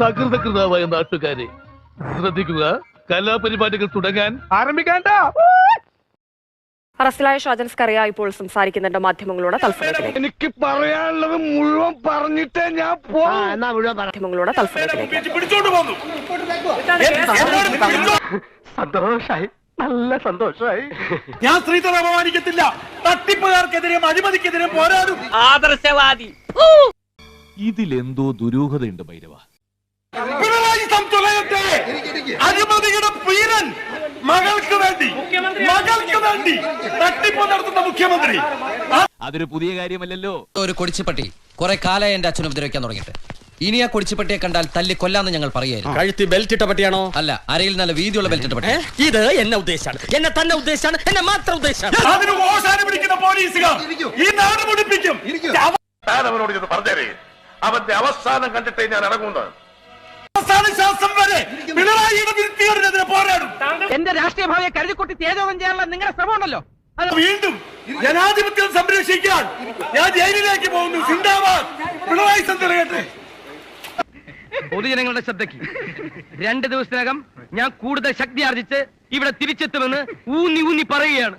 സകൃതകൃതാവായ നാട്ടുകാരെ ശ്രദ്ധിക്കുക കലാപരിപാടികൾ തുടങ്ങാൻ ആരംഭിക്കാണ്ട അറസ്റ്റിലായ ഷാജൻ സ്കറിയ ഇപ്പോൾ സംസാരിക്കുന്നുണ്ട് മാധ്യമങ്ങളോട് എനിക്ക് പറയാനുള്ളത് മുഴുവൻ പറഞ്ഞിട്ടേ ഞാൻ മാധ്യമങ്ങളോട് സന്തോഷായി. നല്ല സന്തോഷമായി ഞാൻ സ്ത്രീധനം അപമാനിക്കത്തില്ല. തട്ടിപ്പുകാർക്കെതിരെയും അഴിമതിക്കെതിരെയും പോരാടും. ആദർശവാദി. ഇതിലെന്തോ ദുരൂഹതയുണ്ട് ഭൈരവ. അഴിമതിയുടെ പീരൻ മകൾക്ക് വേണ്ടി മകൾക്ക് വേണ്ടി തട്ടിപ്പ് നടത്തുന്ന മുഖ്യമന്ത്രി. അതൊരു പുതിയ കാര്യമല്ലല്ലോ. ഒരു കൊടിച്ചുപട്ടി കുറെ കാലമായി എന്റെ അച്ഛനും ഉപദ്രവിക്കാൻ തുടങ്ങിയിട്ട്. ഇനി ആ കൊടിച്ചിപ്പട്ടിയെ കണ്ടാൽ തല്ലി കൊല്ലാന്ന് ഞങ്ങൾ പറയായിരുന്നു കഴുത്തി ബെൽറ്റ് ഇട്ട പട്ടിയാണോ? അല്ല അരയിൽ നല്ല വീതിയുള്ള ബെൽറ്റ് ഇട്ട പട്ടി. ഇത് എന്നെ ഉദ്ദേശമാണ് എന്നെ തന്നെ ഉദ്ദേശമാണ് എന്നെ മാത്രം ഉദ്ദേശമാണ് അതിന് ഓശാന പിടിക്കുന്ന പോലീസുകാർ ഈ നാട് മുടിപ്പിക്കും. ഞാൻ അവനോട് ഇത് പറഞ്ഞേരേ. അവന്റെ അവസാനം കണ്ടിട്ടേ ഞാൻ ഇറങ്ങുന്നത്. അവസാന ശ്വാസം എന്റെ രാഷ്ട്രീയ ഭാവിയെ കരുതിക്കുട്ടി തേജോധം ചെയ്യാനുള്ള നിങ്ങളുടെ ശ്രമമുണ്ടല്ലോ. വീണ്ടും ജനാധിപത്യം സംരക്ഷിക്കാൻ ഞാൻ ജയിലിലേക്ക് പോകുന്നു. സിന്ദാബാദ്. പിണറായി പൊതുജനങ്ങളുടെ ശ്രദ്ധയ്ക്ക്. രണ്ട് ദിവസത്തിനകം ഞാൻ കൂടുതൽ ശക്തി ആർജിച്ച് ഇവിടെ തിരിച്ചെത്തുമെന്ന് ഊന്നി ഊന്നി പറയുകയാണ്.